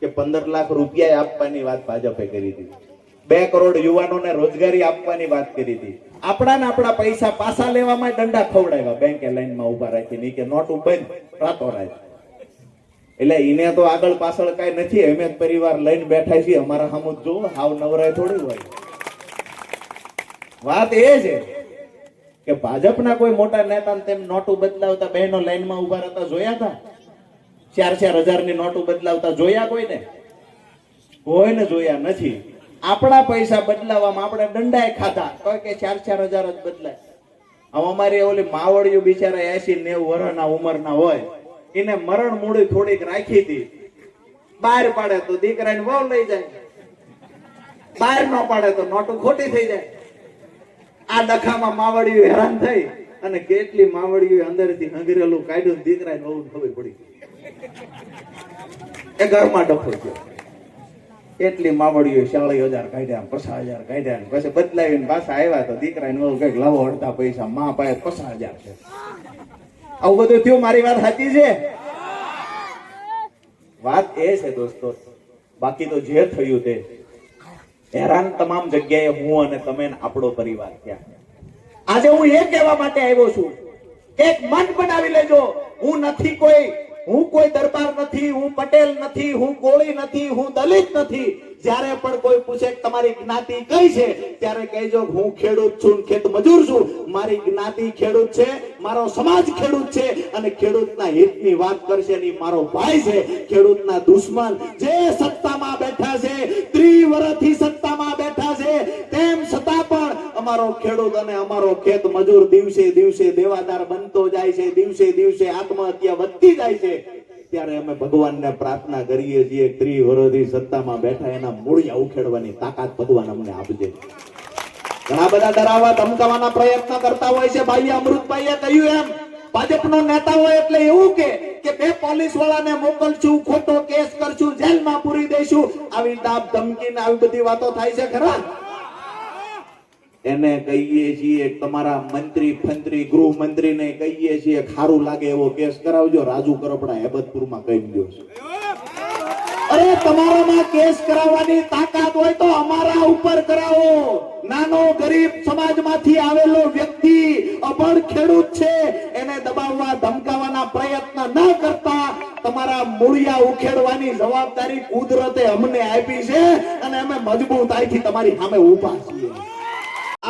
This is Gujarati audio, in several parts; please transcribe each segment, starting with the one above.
કે પંદર લાખ રૂપિયા આપવાની વાત ભાજપે કરી હતી. બે કરોડ યુવાનોને રોજગારી આપવાની વાત કરી હતી. આપણા ને આપણા પૈસા પાછા લેવામાં દંડા ખવડાવ્યા બેંકે લાઈનમાં ઊભા રાખીને. કે નોટ બંધ રાતો રાત. એટલે એને તો આગળ પાછળ કઈ નથી. અમે પરિવાર લઈને બેઠા છીએ. અમારા સામુ જો હાવ નવરાય થોડી હોય. વાત એ છે કે ભાજપના કોઈ મોટા નેતા તેમ નોટું બદલાવતા બહેનો લાઈનમાં ઊભા રહેતા જોયા હતા ચાર ચાર હજારની નોટું બદલાવતા જોયા કોઈને? કોઈને જોયા નથી. આપણા પૈસા બદલાવવામાં આપણે દંડાએ ખાધા. તો કે ચાર ચાર હજાર જ બદલાય. હવે અમારી ઓલી માવડિયું બિચારા એસી નેવું વર્ષના ઉંમરના હોય. એને મરણ મૂડી થોડીક રાખી હતી. બહાર પાડે તો દીકરાને વહુ લઈ જાય. બહાર ન પાડે તો નોટું ખોટી થઈ જાય. આ ડખામાં માવડિયું હેરાન થઈ અને કેટલી માવડિયું અંદરથી હંગરેલું કાઢ્યું દીકરાને વહુ ખબર પડી એ ઘરમાં ડખો થયો. એટલી માવડીઓ ચાળી હજાર કાઢ્યા પચાસ હજાર કાઢ્યા પછી બદલાવીને પાછા આવ્યા તો દીકરાને વહુ કંઈક લાવો અડધા પૈસા, મા પાસે પચાસ હજાર છે. આવું બધું થયું? મારી વાત સાચી છે? વાત એ છે દોસ્તો, બાકી તો જે થયું તે, હેરાન તમામ જગ્યાએ હું અને તમે આપણો પરિવાર ક્યાં આજે હું એ કહેવા માટે આવ્યો છું એક મન બનાવી લેજો. હું નથી કોઈ હું કોઈ દરબાર નથી, હું પટેલ નથી, હું કોળી નથી, હું દલિત નથી. જ્યારે પણ કોઈ પૂછે તમારી જ્ઞાતિ કઈ છે, ત્યારે કહેજો હું ખેડૂત છું ખેત મજૂર છું. મારી જ્ઞાતિ ખેડૂત છે, મારો સમાજ ખેડૂત છે અને ખેડૂતના હિતની વાત કરશે ને મારો ભાઈ છે. ખેડૂતના દુશ્મન જે સત્તામાં બેઠા છે અમારો ખેડૂત અને અમારો ખેત મજૂર દિવસે દિવસે દેવાદાર બનતો જાય છે, દિવસે દિવસે આત્મહત્યા વધતી જાય છે. ત્યારે અમે ભગવાનને પ્રાર્થના કરીએ છીએ, ત્રિવરોધી સત્તામાં બેઠા એના મૂળિયા ઉખેડવાની તાકાત ભગવાન અમને આપજે. ઘણા બધા ડરાવા ધમકાવાના પ્રયત્ન કરતા હોય છે. ભાઈ અમૃતભાઈએ કહ્યું એમ, ભાજપનો નેતા હોય એટલે એવું કે કે બે પોલીસ વાળાને મોકલશું, ખોટો કેસ કરશું, જેલમાં પૂરી દઈશું. આવી દાબ ધમકી ને આવી બધી વાતો થાય છે ખરા? એને કહીએ છીએ, તમારા મંત્રી ફંત્રી, ગૃહ મંત્રીને કહીએ છીએ, ખારું લાગે એવો કેસ કરાવજો, રાજુ કરપડા હેબતપુરમાં કહી દો અરે, તમારામાં કેસ કરાવવાની તાકાત હોય તો અમારા ઉપર કરાવો. નાનો ગરીબ સમાજમાંથી આવેલો વ્યક્તિ અભણ ખેડૂત છે, એને દબાવવા, ધમકાવવાના પ્રયત્ન ન કરતા તમારા મૂળિયા ઉખેડવાની જવાબદારી કુદરતે અમને આપી છે અને અમે મજબૂતાઈથી તમારી સામે ઊભા છીએ.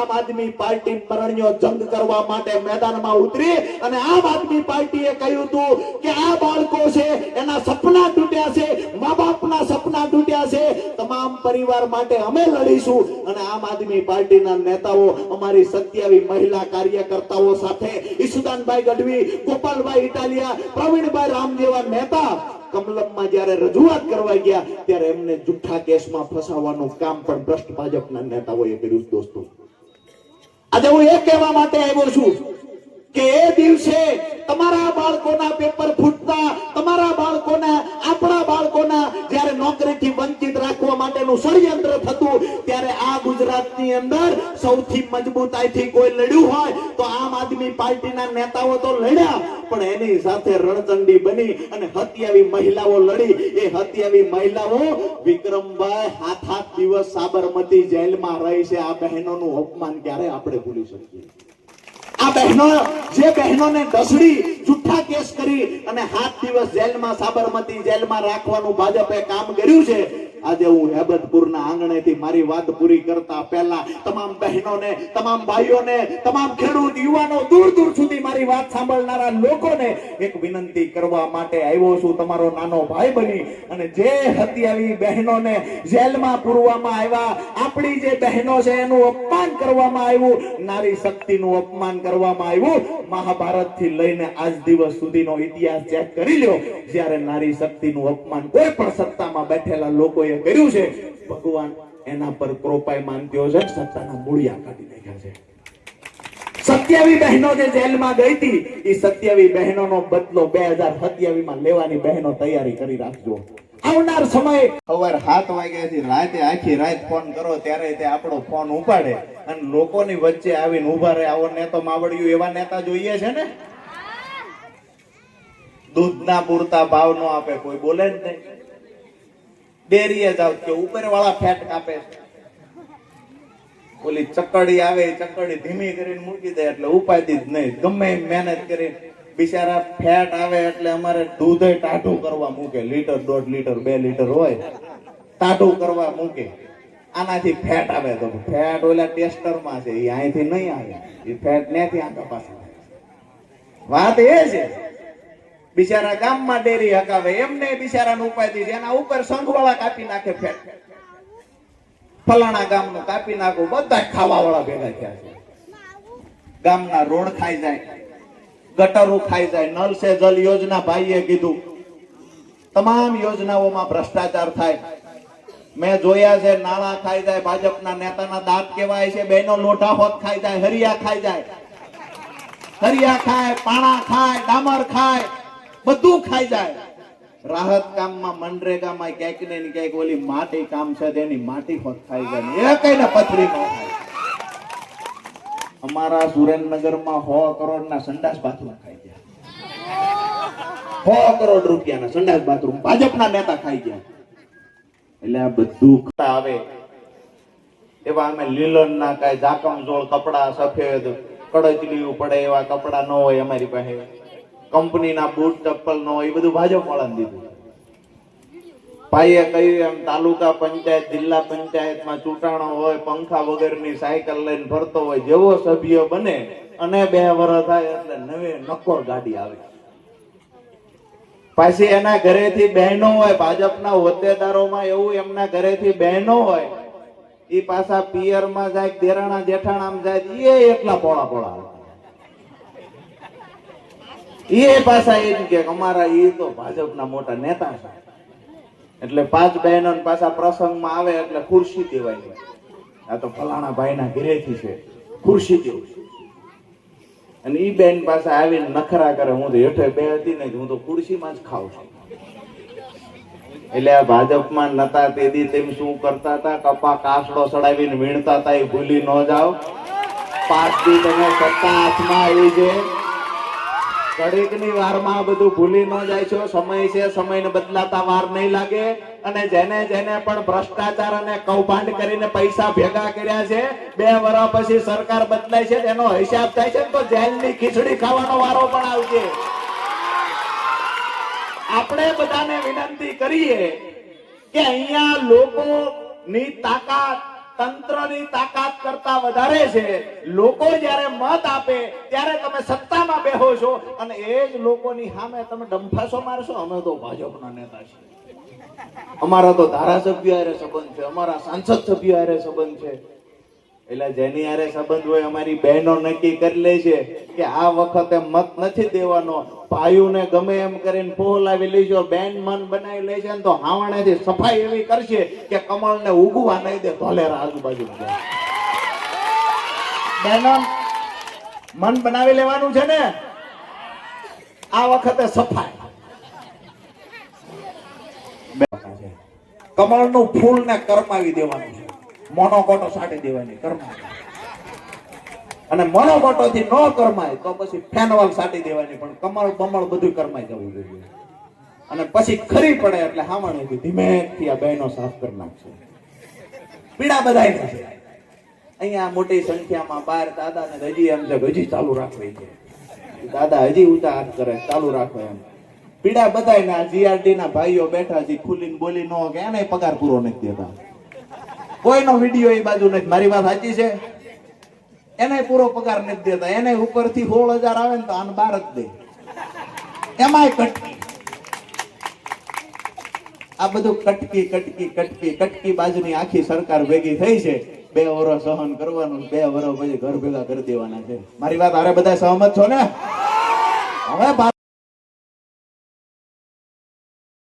આમ આદમી પાર્ટી પરણ્યો જંગ કરવા માટે મેદાનમાં ઉતરી અને આમ આદમી પાર્ટીએ કહ્યું હતું કે આ બાળકો છે, એના સપના તૂટ્યા છે મા બાપના સપના તૂટ્યા છે. તમામ પરિવાર માટે અમે લડીશું અને આમ આદમી પાર્ટીના નેતાઓ, અમારી સત્યાવી મહિલા કાર્યકર્તાઓ સાથે ઈસુદાનભાઈ ગઢવી, ગોપાલભાઈ ઇટાલિયા, પ્રવીણભાઈ રામ જેવા નેતા કમલમમાં જ્યારે રજૂઆત કરવા ગયા, ત્યારે એમને જુઠ્ઠા કેસમાં ફસાવવાનું કામ પણ ભ્રષ્ટ ભાજપના નેતાઓએ કર્યું દોસ્તો. આજે હું એ કહેવા માટે આવ્યો છું કે એ દિવસે તમારા બાળકોના પેપર ફૂટતા, તમારા બાળકોના, આપણા બાળકોના જ્યારે નોકરીથી વંચિત રાખવા માટેનું ષડયંત્ર થતું, ત્યારે આ ગુજરાતની અંદર સૌથી મજબૂતાઈથી કોઈ લડ્યું હોય તો આમ આદમી પાર્ટીના નેતાઓ તો લડ્યા, પણ એની સાથે રણચંડી બની અને હત્યાવી મહિલાઓ લડી. એ હત્યાવી મહિલાઓ વિક્રમભાઈ હાથ હાથ દિવસ સાબરમતી જેલમાં રહી છે. આ બહેનોનું અપમાન ક્યારે આપણે ભૂલી શકીએ? આ બહેનો, જે બહેનોને ઢસડી જુઠ્ઠા કેસ કરી અને સાત દિવસ જેલમાં સાબરમતી જેલમાં રાખવાનું ભાજપે કામ કર્યું છે આજે હું હેબતપુરના આંગણેથી મારી વાત પૂરી કરતા પહેલા તમામ બહેનોને, તમામ ભાઈઓને, તમામ ખેડૂત યુવાનો દૂર દૂર સુધી વાત સાંભળનારા લોકોને એક વિનંતી કરવા માટે આવ્યો છું. તમારો નાનો ભાઈ બની અને જે હત્યાવી બહેનોને જેલમાં પૂરવામાં આવ્યા, આપણી જે બહેનો છે એનું અપમાન કરવામાં આવ્યું, નારી શક્તિનું અપમાન કરવામાં આવ્યું. મહાભારતથી લઈને આજ દિવસ સુધીનો ઇતિહાસ ચેક કરી લ્યો. જ્યારે નારી શક્તિનું અપમાન કોઈ પણ સત્તામાં બેઠેલા લોકોએ કર્યું છે, ભગવાન એના પર કૃપાય માનત્યો છે સત્તાના મૂળિયા કાઢી નાખ્યા છે. સત્યાવી બહેનો જે જેલમાં ગઈ હતી એ સત્યાવી બહેનોનો બદલો બે હજાર સત્યાવી માં લેવાની બહેનો તૈયારી કરી રાખજો. આવનાર સમય સવાર સાત વાગ્યાથી રાતે આખી રાત ફોન કરો, ત્યારે તે આપણો ફોન ઉપાડે અને લોકોની વચ્ચે આવીને ઊભા રહે. આવો નેતો માવડિયું, એવા નેતા જોઈએ છે ને? દૂધના પૂરતા ભાવ નો આપે, કોઈ બોલે જ નહીં. ડેરીએ જાવ કે ઉપર વાળા ફેટ કાપે છે. ઓલી ચકડી આવે ચકડી ધીમી કરીને મૂકી દે એટલે ઉપાધિ જ નહીં. ગમે મહેનત કરી બિચારા ફેટ આવે એટલે અમારે દૂધ ટાઢું કરવા મૂકે. લીટર, દોઢ લીટર, બે લીટર હોય, ટાઢું કરવા મૂકે. આનાથી ફેટ આવે તો ફેટ ઓલા ટેસ્ટરમાં છે, એ અહીંથી નહીં આવે. એ ફેટ નથી આંખા પાસે વાત એ છે, બિચારા ગામમાં ડેરી હકાવે. એમને બિચારાનું ઉપાધિ એના ઉપર સંઘવાળા કાપી નાખે ફેટ. ફલાણા ગામનું કાપી નાખો, બધા ખાવા વાળા ભેગા થયા છે. ગામના રોડ ખાઈ જાય, ગટરો ખાઈ જાય, નલ સે જલ યોજના ભાઈએ કીધું. તમામ યોજનાઓમાં ભ્રષ્ટાચાર થાય. મેં જોયા છે, નાણા ખાઈ જાય, ભાજપના નેતાના દાંત કેવાય છે, બેનો લોઢા હોત ખાઈ જાય, હરિયા ખાઈ જાય. હરિયા ખાય, પાણા ખાય, ડામર ખાય, બધું ખાઈ જાય. રાહત કામમાં મનરેગામાં ક્યાંક ને ક્યાંક ઓલી માટી કામ છે તેની માટી ખોટ ખાઈ જાય એ કઈ પથરી અમારા સુરેન્દ્રનગરમાં સો કરોડ ના સંડાસ બાથરૂમ ખાઈ ગયા. સો કરોડ રૂપિયાના સંડાસ બાથરૂમ ભાજપના નેતા ખાઈ ગયા. એટલે આ બધું આવે. એવા અમે લીલન ના કાંઈ જાકમ જોળ કપડા સફેદ કડચલીયું પડે એવા કપડા ન હોય અમારી પાસે. કંપનીના બૂટ ચપ્પલ નો એ બધું ભાજપ વાળાને દીધું ભાઈએ કહ્યું એમ, તાલુકા પંચાયત, જિલ્લા પંચાયતમાં ચૂંટાણો હોય, પંખા વગરની સાયકલ લઈને ફરતો હોય, જેવો સભ્ય બને, અને બે વર્ષ થાય એટલે નવે નક્કોર ગાડી આવે પાછી એના ઘરેથી બહેનો હોય, ભાજપના હોદ્દેદારોમાં એવું એમના ઘરેથી બહેનો હોય એ પાછા પિયરમાં જાય દેરાણા જેઠાણામાં જાય એ એટલા પોળા પોળા આવે. એ પાછા એમ કે અમારા એ તો ભાજપના મોટા નેતા છે. એટલે પાંચ બહેનો પાછા પ્રસંગમાં આવે એટલે ખુરશી દેવાય આ તો ફલાણા ભાઈના ઘરેથી છે. ખુરશી દેવું. અને ઈ બેન પાસે આવીને નખરા કરે. હું તો હેઠે બે હતી ને હું તો ખુરશીમાં જ ખાઉં છું. એટલે આ ભાજપમાં નતા તેદી તેમ શું કરતા હતા? કપા કાસડો ચડાવીને વીણતા હતા, એ ભૂલી ન જાઓ. પાંચ દી તમે સત્તા હાથમાં આવી છે. ઘડીકની વારમાં બધું ભૂલી ન જાય છો. સમય છે, સમયને બદલાતા વાર નહીં લાગે. અને જેને જેને પણ ભ્રષ્ટાચાર અને કૌભાંડ કરીને પૈસા ભેગા કર્યા છે, બે વર્ષ પછી સરકાર બદલાય છે, તેનો હિસાબ થાય છે ને તો જેલની ખીચડી ખાવાનો વારો પણ આવશે આપણે બધાને વિનંતી કરીએ કે અહીંયા લોકોની તાકાત તંત્રની તાકાત કરતા વધારે છે. લોકો જ્યારે મત આપે, ત્યારે તમે સત્તામાં બેહો છો અને એ જ લોકોની સામે તમે ડંફાસો મારશો. અમે તો ભાજપના નેતા છીએ. અમારા તો ધારાસભ્ય આરે સંબંધ છે, અમારા સાંસદ સભ્ય હારે સંબંધ છે. એટલે જેની યારે સંબંધ હોય અમારી બહેનો નક્કી કરી લે છે કે આ વખતે મત નથી દેવાનો. પાયુને ગમે એમ કરીને ફોલાવી લેજો. બેન મન બનાવી લે તો હાવણેથી સફાઈ એવી કરશે કે કમળને ઉગવા નહીં દે, ધોલેરા આજુબાજુ બહેનો, મન બનાવી લેવાનું છે ને? આ વખતે સફાઈ. કમળનું ફૂલ ને કરમાવી દેવાનું છે મોનોકોટો સાટી દેવાની કરમાવી અને મોનોકોટો થી ન કરમાય, તો પછી ફેનવાલ સાટી દેવાની, પણ કમળ બમળ બધું કરમાઈ જવું જોઈએ. અને પછી ખરી પડે એટલે હામણે ધીમેથી આ બહેનો સાફ કરી નાખશે. પીડા બધાય થશે અહીંયા મોટી સંખ્યામાં બાર દાદા ને હજી એમ છે હજી ચાલુ રાખવી છે. દાદા હજી ઊંચા હાથ કરે, ચાલુ રાખો એમ. પીડા બધાય ના જીઆરડી ના ભાઈઓ બેઠા છે, ખુલીને બોલી ન કે, એને પગાર પૂરો નથી દેતા. કોઈનો વીડિયો એ બાજુ નથી. મારી વાત સાચી છે? એને પૂરો પગાર નથી દેતા. એને ઉપરથી સોળ હજાર આવે ને તો આને બાર જ દે. એમાંય કટકી. આ બધું કટકી કટકી કટકી કટકી બાજુની આખી સરકાર ભેગી થઈ છે. બે વરો સહન કરવાનું, બે વરો પછી ઘર ભેગા કરી દેવાના છે. મારી વાત હારે બધા સહમત છો ને? હવે